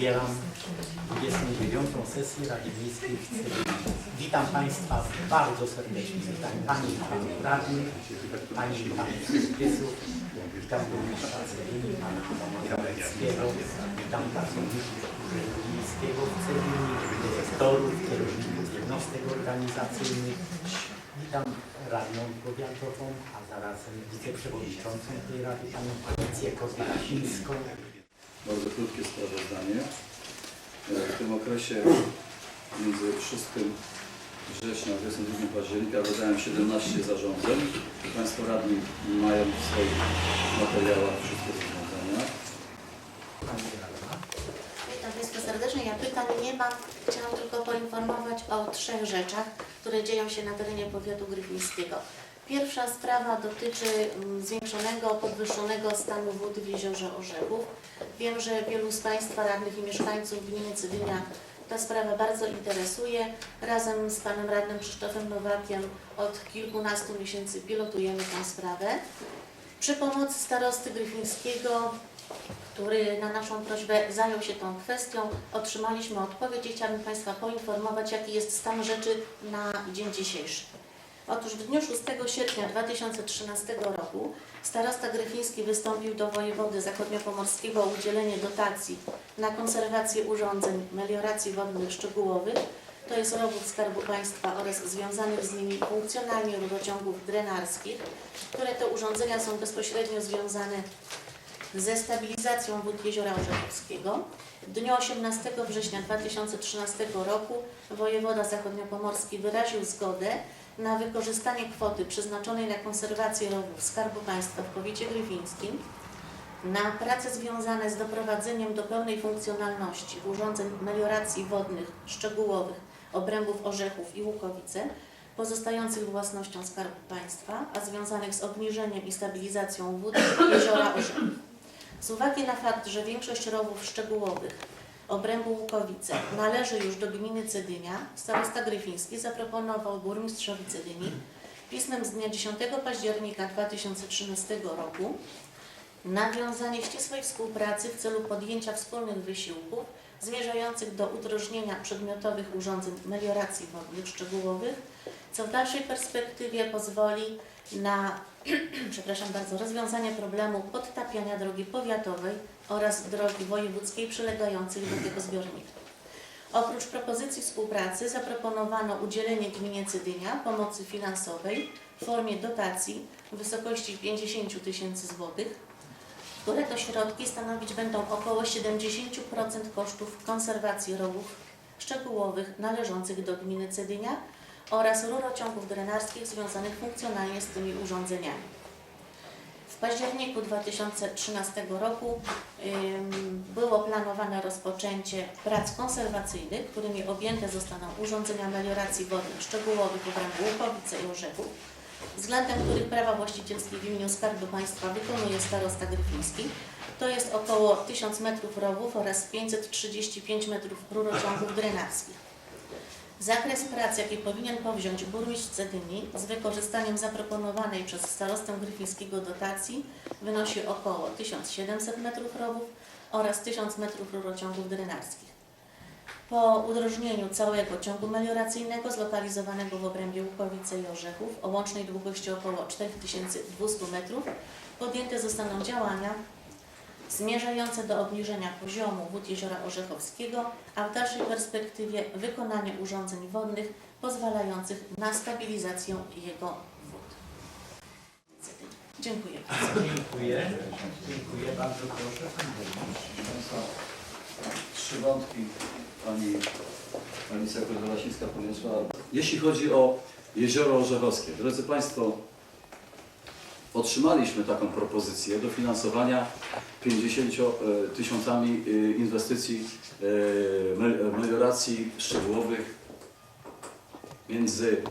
Otwieram 29. sesję Rady Miejskiej w Cybie. Witam Państwa bardzo serdecznie. Witam Pani i Panów Radnych, Pani i Panów Sołtysów, witam Burmistrza Cybini, Pana Kowalskiego, witam pracowników Urzędu Miejskiego w Cybinie, dyrektorów, kierowników jednostek organizacyjnych, witam radną powiatową, a zarazem wiceprzewodniczącą tej Rady, Panią Policję Kotarasińską. Bardzo krótkie sprawozdanie. E, W tym okresie między 6 września a 22 października wydałem 17 zarządzeń. Państwo radni mają w swoich materiałach wszystkie zarządzenia. Witam Państwa serdecznie. Ja pytań nie mam. Chciałam tylko poinformować o trzech rzeczach, które dzieją się na terenie powiatu gryfińskiego. Pierwsza sprawa dotyczy mm, zwiększonego, podwyższonego stanu wód w jeziorze Orzechów. Wiem, że wielu z Państwa radnych i mieszkańców gminy Cydynia ta sprawa bardzo interesuje. Razem z Panem Radnym Krzysztofem Nowakiem od kilkunastu miesięcy pilotujemy tę sprawę. Przy pomocy starosty gryfińskiego który na naszą prośbę zajął się tą kwestią. Otrzymaliśmy odpowiedź i chciałabym Państwa poinformować, jaki jest stan rzeczy na dzień dzisiejszy. Otóż w dniu 6 sierpnia 2013 roku starosta gryfiński wystąpił do wojewody zachodniopomorskiego o udzielenie dotacji na konserwację urządzeń melioracji wodnych szczegółowych, to jest rowów Skarbu Państwa oraz związanych z nimi funkcjonalnie rurociągów drenarskich, które te urządzenia są bezpośrednio związane ze stabilizacją wód Jeziora Orzechowskiego. W dniu 18 września 2013 roku wojewoda zachodniopomorski wyraził zgodę na wykorzystanie kwoty przeznaczonej na konserwację rowów Skarbu Państwa w powiecie gryfińskim na prace związane z doprowadzeniem do pełnej funkcjonalności urządzeń melioracji wodnych szczegółowych obrębów Orzechów i Łukowice pozostających własnością Skarbu Państwa, a związanych z obniżeniem i stabilizacją wód Jeziora Orzechów. Z uwagi na fakt, że większość rowów szczegółowych obrębu Łukowice. Należy już do gminy Cedynia, starosta Gryfiński zaproponował burmistrzowi Cedyni pismem z dnia 10 października 2013 roku nawiązanie ścisłej współpracy w celu podjęcia wspólnych wysiłków zmierzających do udrożnienia przedmiotowych urządzeń melioracji wodnych szczegółowych, co w dalszej perspektywie pozwoli na przepraszam bardzo, rozwiązanie problemu podtapiania drogi powiatowej oraz drogi wojewódzkiej przylegających do tego zbiornika. Oprócz propozycji współpracy zaproponowano udzielenie gminie Cydynia pomocy finansowej w formie dotacji w wysokości 50 000 tysięcy złotych, które to środki stanowić będą około 70% kosztów konserwacji rowów szczegółowych należących do gminy Cedynia oraz rurociągów drenarskich związanych funkcjonalnie z tymi urządzeniami. W październiku 2013 roku było planowane rozpoczęcie prac konserwacyjnych, którymi objęte zostaną urządzenia melioracji wodnych szczegółowych w obrębie Łukowice i Orzechów, względem których prawa właścicielskie w imieniu Skarbu Państwa wykonuje starosta Gryfiński. To jest około 1000 metrów rowów oraz 535 metrów rurociągów drenarskich. Zakres prac, jaki powinien powziąć burmistrz Cedyni z wykorzystaniem zaproponowanej przez starostę gryfińskiego dotacji wynosi około 1700 metrów rowów oraz 1000 metrów rurociągów drenarskich. Po udrożnieniu całego ciągu melioracyjnego zlokalizowanego w obrębie Łukowice i Orzechów o łącznej długości około 4200 metrów podjęte zostaną działania zmierzające do obniżenia poziomu wód Jeziora Orzechowskiego, a w dalszej perspektywie wykonanie urządzeń wodnych pozwalających na stabilizację jego wód. Dziękuję. Dziękuję. Dziękuję bardzo proszę. Trzy wątki Pani Alicja Kozolasińska podniosła. Jeśli chodzi o Jezioro Orzechowskie, drodzy Państwo, otrzymaliśmy taką propozycję dofinansowania 50 tysiącami y, inwestycji mel- melioracji szczegółowych między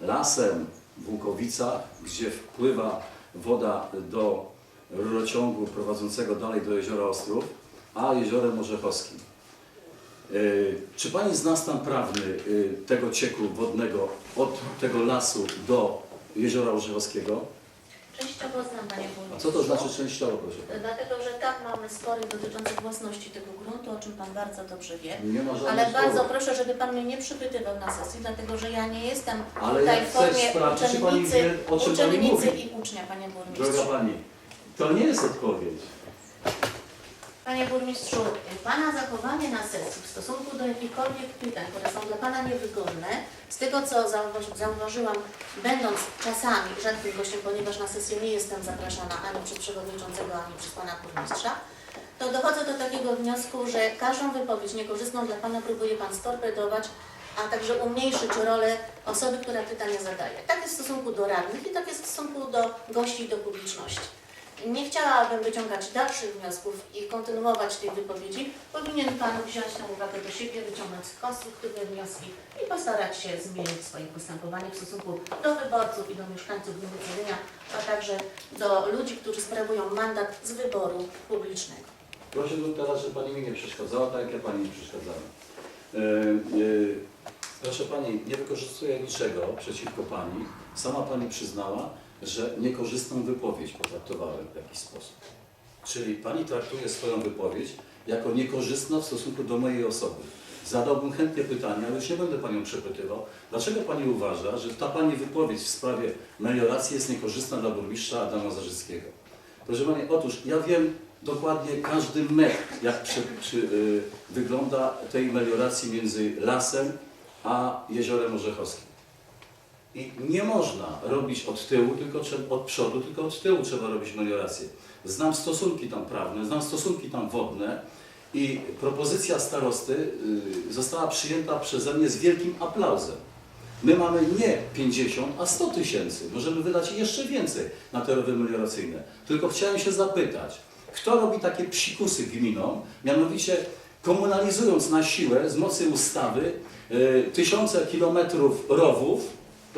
lasem w Łukowicach, gdzie wpływa woda do rurociągu prowadzącego dalej do jeziora Ostrów, a jeziorem Orzechowskim. Y, Czy Pani zna stan prawny y, tego cieku wodnego od tego lasu do jeziora Orzechowskiego? Częściowo znam Panie A Burmistrzu. co to znaczy częściowo, proszę? Dlatego, że tam mamy spory dotyczące własności tego gruntu, o czym Pan bardzo dobrze wie. Nie ma żadnych Ale bardzo sporów. proszę, żeby Pan mnie nie przypytywał na sesji, dlatego że ja nie jestem Ale tutaj ja w formie sprawdzić, czy Pani uczennicy, wie, o czym Pani uczennicy mówi. i ucznia, Panie Droga Burmistrzu. Pani, to nie jest odpowiedź. Panie Burmistrzu, Pana zachowanie na sesji w stosunku do jakichkolwiek pytań, które są dla Pana niewygodne, z tego co zauważy, zauważyłam, będąc czasami rzadkim gościem, ponieważ na sesję nie jestem zapraszana ani przez przewodniczącego, ani przez Pana Burmistrza, to dochodzę do takiego wniosku, że każdą wypowiedź niekorzystną dla Pana próbuje Pan storpedować, a także umniejszyć rolę osoby, która pytania zadaje. Tak jest w stosunku do radnych i tak jest w stosunku do gości i do publiczności. Nie chciałabym wyciągać dalszych wniosków i kontynuować tej wypowiedzi. Powinien Pan wziąć tę uwagę do siebie, wyciągnąć konstruktywne wnioski i postarać się zmienić swoje postępowanie w stosunku do wyborców i do mieszkańców gminy Cedynia, a także do ludzi, którzy sprawują mandat z wyboru publicznego. Tu teraz, żeby Pani mi nie przeszkadzała, tak jak ja Pani nie przeszkadzałem. E, e, proszę Pani, nie wykorzystuję niczego przeciwko Pani. Sama Pani przyznała, że niekorzystną wypowiedź potraktowałem w jakiś sposób. Czyli Pani traktuje swoją wypowiedź jako niekorzystną w stosunku do mojej osoby. Zadałbym chętnie pytanie, ale już nie będę Panią przepytywał. Dlaczego Pani uważa, że ta Pani wypowiedź w sprawie melioracji jest niekorzystna dla burmistrza Adama Zarzyckiego? Proszę Pani, otóż ja wiem dokładnie każdy metr, jak przy, przy, wygląda tej melioracji między lasem a jeziorem Orzechowskim. I nie można robić od tyłu, tylko od przodu, tylko od tyłu trzeba robić meliorację. Znam stosunki tam prawne, znam stosunki tam wodne i propozycja starosty y, została przyjęta przeze mnie z wielkim aplauzem. My mamy nie 50, a 100 tysięcy. Możemy wydać jeszcze więcej na te rowy melioracyjne. Tylko chciałem się zapytać, kto robi takie psikusy gminom, mianowicie komunalizując na siłę z mocy ustawy y, tysiące kilometrów rowów,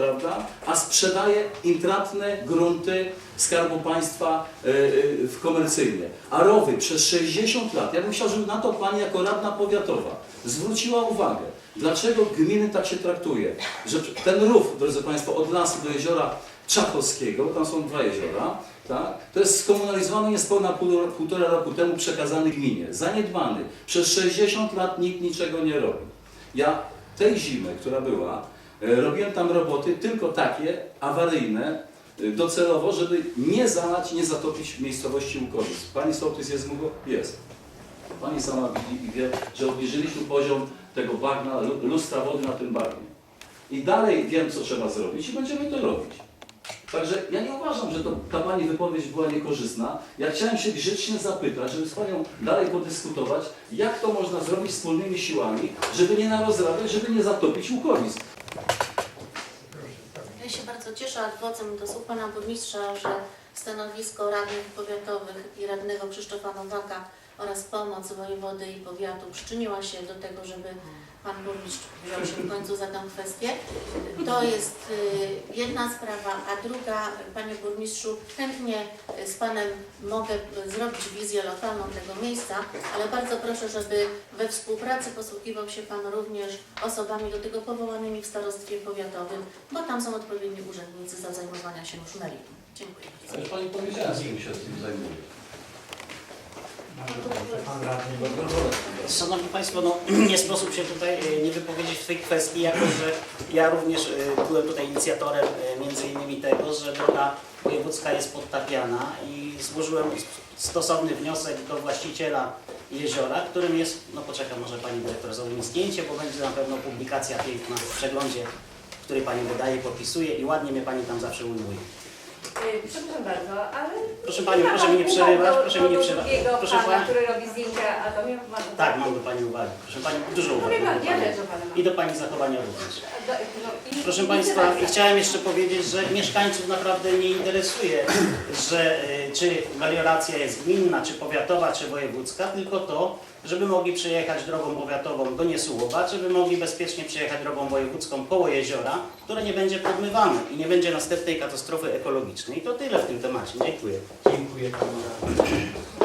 prawda, a sprzedaje intratne grunty Skarbu Państwa y, y, w komercyjnie. A rowy przez 60 lat, ja bym chciał, żeby na to Pani jako radna powiatowa zwróciła uwagę, dlaczego gminy tak się traktuje, że ten rów, drodzy Państwo, od lasu do jeziora Czachowskiego, tam są dwa jeziora, tak? To jest skomunalizowany niespełna pół- półtora roku temu przekazany gminie, zaniedbany. Przez 60 lat nikt niczego nie robi. Ja tej zimy, która była, e, robiłem tam roboty tylko takie awaryjne, e, docelowo, żeby nie zalać, nie zatopić miejscowości Łukowic. Pani sołtys jest Mugo? Jest. Pani sama widzi i wie, że obniżyliśmy poziom tego bagna, lu- lustra wody na tym bagnie. I dalej wiem, co trzeba zrobić i będziemy to robić. Także ja nie uważam, że to, ta Pani wypowiedź była niekorzystna. Ja chciałem się grzecznie zapytać, żeby z Panią dalej podyskutować, jak to można zrobić wspólnymi siłami, żeby nie narozrabiać, żeby nie zatopić łukowic. Ja się bardzo cieszę adwocem do słów Pana Burmistrza, że stanowisko radnych powiatowych i radnego Krzysztofa Nowaka oraz pomoc wojewody i powiatu przyczyniła się do tego, żeby Pan Burmistrz wziął się w końcu za tę kwestię. To jest y, jedna sprawa, a druga, Panie Burmistrzu, chętnie z Panem mogę zrobić wizję lokalną tego miejsca, ale bardzo proszę, żeby we współpracy posługiwał się Pan również osobami do tego powołanymi w starostwie powiatowym, bo tam są odpowiedni urzędnicy za zajmowania się już meritum. Dziękuję. Ale już Pani powiedziała, kim się tym zajmuje. Bardzo proszę, Pan Radny. Szanowni Państwo, no, nie sposób się tutaj e, nie wypowiedzieć w tej kwestii, jako że ja również e, byłem tutaj inicjatorem e, między innymi tego, że droga wojewódzka jest podtapiana i złożyłem stosowny wniosek do właściciela jeziora, którym jest, no poczekam, może Pani Dyrektor zrobi mi zdjęcie, bo będzie na pewno publikacja piękna w przeglądzie, który Pani wydaje, podpisuje i ładnie mnie Pani tam zawsze ujmuje. Y, Przepraszam bardzo, ale... Proszę Panią, ma proszę mnie nie przerywać, do- proszę do- mnie nie do przerywać. drugiego Proszę pana, pana- który robi zdjęcia, a to miał pan... Tak, mam do Pani uwagi. Proszę Pani, dużo No uwagi. mam do ja też do pana mam. I do Pani zachowania również. Do- no, i- Proszę i Państwa, chciałem jeszcze powiedzieć, że mieszkańców naprawdę nie interesuje, że y, czy melioracja jest gminna, czy powiatowa, czy wojewódzka, tylko to, żeby mogli przejechać drogą powiatową do Niesułowa, żeby mogli bezpiecznie przejechać drogą wojewódzką koło jeziora, które nie będzie podmywane i nie będzie następnej katastrofy ekologicznej. To tyle w tym temacie. Dziękuję. Dziękuję Panu.